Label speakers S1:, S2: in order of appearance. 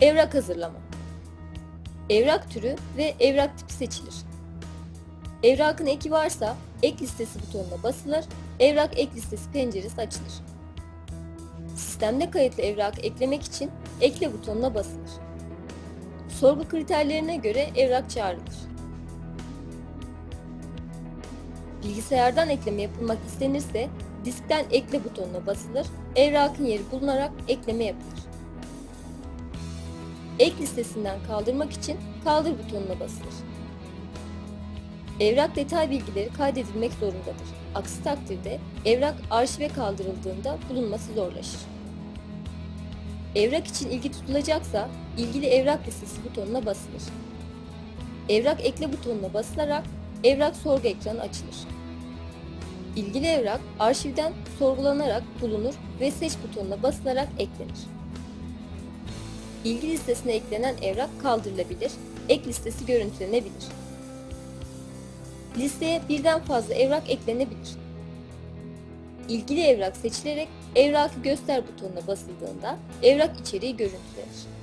S1: Evrak hazırlama. Evrak türü ve evrak tipi seçilir. Evrakın eki varsa ek listesi butonuna basılır, evrak ek listesi penceresi açılır. Sistemde kayıtlı evrak eklemek için ekle butonuna basılır. Sorgu kriterlerine göre evrak çağrılır. Bilgisayardan ekleme yapılmak istenirse diskten ekle butonuna basılır, evrakın yeri bulunarak ekleme yapılır. Ek listesinden kaldırmak için kaldır butonuna basılır. Evrak detay bilgileri kaydedilmek zorundadır. Aksi takdirde evrak arşive kaldırıldığında bulunması zorlaşır. Evrak için ilgi tutulacaksa ilgili evrak listesi butonuna basılır. Evrak ekle butonuna basılarak evrak sorgu ekranı açılır. İlgili evrak arşivden sorgulanarak bulunur ve seç butonuna basılarak eklenir. İlgi listesine eklenen evrak kaldırılabilir, ek listesi görüntülenebilir. Listeye birden fazla evrak eklenebilir. İlgili evrak seçilerek evrakı göster butonuna basıldığında evrak içeriği görüntülenir.